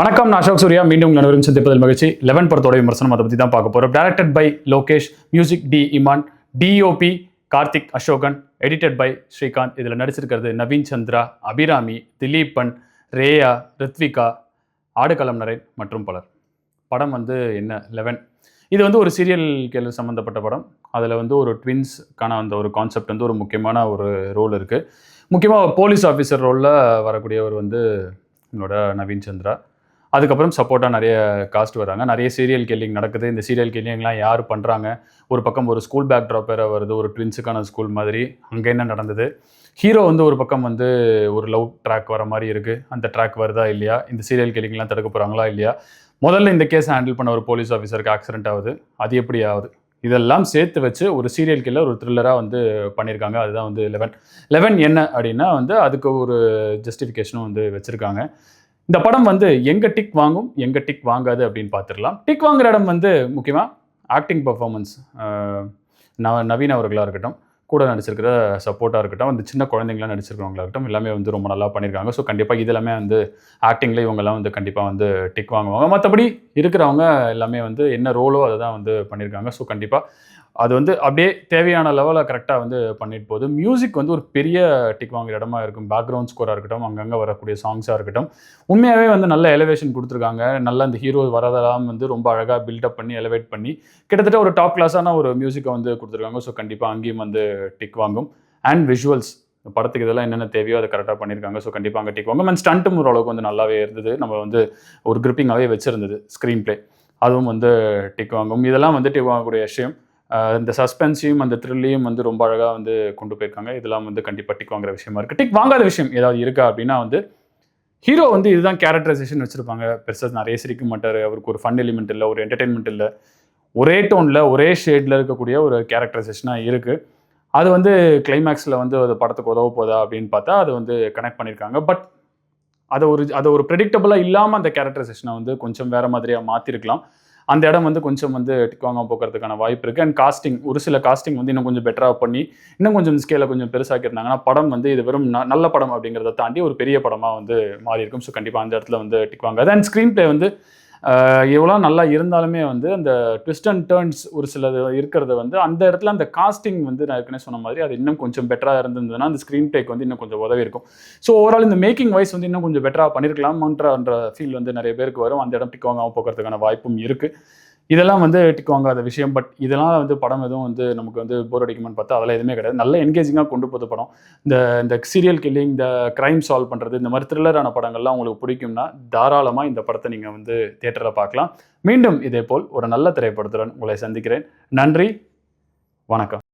வணக்கம் நான் அசோக் சூர்யா. மீண்டும் உங்கள் அனைவரும் சந்திப்பதில் மகிழ்ச்சி. லெவன் படத்தோட விமர்சனம் அதை பற்றி தான் பார்க்க போகிறோம் directed by Lokesh music D Imman DOP Karthik Ashokan edited by Srikanth இதில் நடிச்சிருக்கிறது நவீன் சந்திரா அபிராமி திலீபன் ரேயா ரித்விகா ஆடுகளம் நரேன் மற்றும் பலர். படம் வந்து என்ன? லெவன் இது வந்து ஒரு சீரியல் கேள்வி சம்மந்தப்பட்ட படம். அதில் வந்து ஒரு ட்வின்ஸ்க்கான அந்த ஒரு கான்செப்ட் வந்து ஒரு முக்கியமான ஒரு ரோல் இருக்குது முக்கியமாக போலீஸ் ஆஃபீஸர் ரோலில் வரக்கூடியவர் வந்து என்னோட நவீன் சந்திரா அதுக்கப்புறம் சப்போர்ட்டாக நிறைய காஸ்ட் வராங்க. நிறைய சீரியல் கில்லிங் நடக்குது. இந்த சீரியல் கில்லிங்லாம் யார் பண்ணுறாங்க ஒரு பக்கம் ஒரு ஸ்கூல் பேக் ட்ராப் வேறு வருது. ஒரு ட்வின்ஸுக்கான ஸ்கூல் மாதிரி. அங்கே என்ன நடந்தது? ஹீரோ வந்து ஒரு பக்கம் வந்து ஒரு லவ் ட்ராக் வர மாதிரி இருக்குது அந்த ட்ராக் வருதா இல்லையா? இந்த சீரியல் கில்லிங்லாம் தடுக்க போகிறாங்களா இல்லையா? முதல்ல இந்த கேஸ் ஹேண்டில் பண்ண ஒரு போலீஸ் ஆஃபீஸருக்கு ஆக்சிடென்ட் ஆகுது. அது எப்படி ஆகுது? இதெல்லாம் சேர்த்து வச்சு ஒரு சீரியல் கில்லர் ஒரு த்ரில்லராக வந்து பண்ணியிருக்காங்க. அதுதான் வந்து லெவன் லெவன் என்ன அப்படின்னா வந்து அதுக்கு ஒரு ஜஸ்டிஃபிகேஷனும் வந்து வச்சுருக்காங்க. இந்த படம் வந்து எங்கே டிக் வாங்கும் எங்கே டிக் வாங்காது அப்படின்னு பார்த்துடலாம். டிக் வாங்குற இடம் வந்து முக்கியமாக ஆக்டிங் பர்ஃபார்மன்ஸ் நவ நவீன் அவர்களாக இருக்கட்டும் கூட நடிச்சிருக்கிற சப்போர்ட்டாக இருக்கட்டும் அந்த சின்ன குழந்தைங்களாம் நடிச்சிருக்கிறவங்களா இருக்கட்டும் எல்லாமே வந்து ரொம்ப நல்லா பண்ணியிருக்காங்க ஸோ கண்டிப்பாக இதெல்லாமே வந்து ஆக்டிங்கில் இவங்கெல்லாம் வந்து கண்டிப்பாக வந்து டிக் வாங்குவாங்க. மற்றபடி இருக்கிறவங்க எல்லாமே வந்து என்ன ரோலோ அதை தான் வந்து பண்ணியிருக்காங்க ஸோ கண்டிப்பாக அது வந்து அப்படியே தேவையான லெவலில் கரெக்டாக வந்து பண்ணிட்டு போகுது. மியூசிக் வந்து ஒரு பெரிய டிக் வாங்குற இடமா இருக்கும். பேக்ரவுண்ட் ஸ்கோராக இருக்கட்டும் அங்கங்கே வரக்கூடிய சாங்ஸாக இருக்கட்டும். உண்மையாகவே வந்து நல்ல எலிவேஷன் கொடுத்துருக்காங்க. நல்ல அந்த ஹீரோ வரதெல்லாம் வந்து ரொம்ப அழகாக பில்டப் பண்ணி எலிவேட் பண்ணி கிட்டத்தட்ட ஒரு டாப் கிளாஸான ஒரு மியூசிக்கை வந்து கொடுத்துருக்காங்க. ஸோ கண்டிப்பாக அங்கேயும் வந்து டிக் வாங்கும். அண்ட் விஷுவல்ஸ் படத்துக்கு இதெல்லாம் என்னென்ன தேவையோ அதை கரெக்டாக பண்ணியிருக்காங்க. ஸோ கண்டிப்பாக அங்கே டிக் வாங்கும். அண்ட் ஸ்டண்ட்டும் ஓரளவுக்கு வந்து நல்லாவே இருந்தது. நம்ம வந்து ஒரு கிரிப்பிங்காகவே வச்சுருந்தது ஸ்க்ரீன் ப்ளே அதுவும் வந்து டிக் வாங்கும். இதெல்லாம் வந்து டிக் வாங்கக்கூடிய விஷயம். இந்த சஸ்பென்ஸையும் அந்த த்ரில்லையும் வந்து ரொம்ப அழகாக வந்து கொண்டு போயிருக்காங்க. இதெல்லாம் வந்து கண்டிப்பாக டிக் வாங்குற விஷயமா இருக்குது டிக் வாங்காத விஷயம் ஏதாவது இருக்கா அப்படின்னா வந்து ஹீரோ வந்து இதுதான் கேரக்டரைசேஷன் வச்சுருப்பாங்க. பெருசாக நிறைய சிரிக்க மாட்டார். அவருக்கு ஒரு ஃபன் எலிமெண்ட் இல்லை ஒரு என்டர்டெயின்மெண்ட் இல்லை. ஒரே டோனில் ஒரே ஷேடில் இருக்கக்கூடிய ஒரு கேரக்டரைசேஷனாக இருக்குது அது வந்து கிளைமேக்ஸில் வந்து அது படத்துக்கு உதவ போதா அப்படின்னு பார்த்தா அது வந்து கனெக்ட் பண்ணியிருக்காங்க பட் அதை ஒரு அதை ஒரு ப்ரெடிக்டபுளாக இல்லாமல் அந்த கேரக்டரைசேஷனை வந்து கொஞ்சம் வேறு மாதிரியாக மாற்றிருக்கலாம் அந்த இடம் வந்து கொஞ்சம் வந்து டிக் வாங்க போகிறதுக்கான வாய்ப்பு இருக்குது அண்ட் காஸ்டிங் ஒரு சில காஸ்டிங் வந்து இன்னும் கொஞ்சம் பெட்டராக பண்ணி இன்னும் கொஞ்சம் ஸ்கேலை கொஞ்சம் பெருசாக்கியிருந்தாங்கன்னா படம் வந்து இது வெறும் ந- நல்ல படம் அப்படிங்கிறத தாண்டி ஒரு பெரிய படமாக வந்து மாறி இருக்கும் ஸோ கண்டிப்பாக அந்த இடத்துல வந்து டிக் வாங்க அண்ட் ஸ்க்ரீன் பிளே வந்து எவ்வளோ நல்லா இருந்தாலுமே வந்து அந்த ட்விஸ்ட் அண்ட் டேர்ன்ஸ் ஒரு சிலது இருக்கிறது வந்து அந்த இடத்துல அந்த காஸ்டிங் வந்து நான் ஏற்கனவே சொன்ன மாதிரி அது இன்னும் கொஞ்சம் பெட்டராக இருந்திருந்ததுன்னா அந்த ஸ்க்ரீன் டேக் வந்து இன்னும் கொஞ்சம் உதவி இருக்கும். ஸோ ஓவரால் இந்த மேக்கிங் வைஸ் வந்து இன்னும் கொஞ்சம் பெட்டராக பண்ணியிருக்கலாம்ன்ற ஃபீல் வந்து நிறைய பேருக்கு வரும். அந்த இடம் டிக் வாங்காமல் போகிறதுக்கான வாய்ப்பும் இருக்குது இதெல்லாம் வந்து டிக் வாங்காத விஷயம் பட் இதெல்லாம் வந்து படம் எதுவும் வந்து நமக்கு வந்து போர் அடிக்குமான்னு பார்த்தா அதெல்லாம் எதுவுமே கிடையாது. நல்ல என்கேஜிங்காக கொண்டு போது படம். இந்த இந்த சீரியல் கில்லிங் இந்த கிரைம் சால்வ் பண்ணுறது இந்த மாதிரி த்ரில்லரான படங்கள்லாம் உங்களுக்கு பிடிக்கும்னா தாராளமாக இந்த படத்தை நீங்கள் வந்து தியேட்டரில் பார்க்கலாம். மீண்டும் இதே போல் ஒரு நல்ல திரைப்படத்துடன் உங்களை சந்திக்கிறேன். நன்றி. வணக்கம்.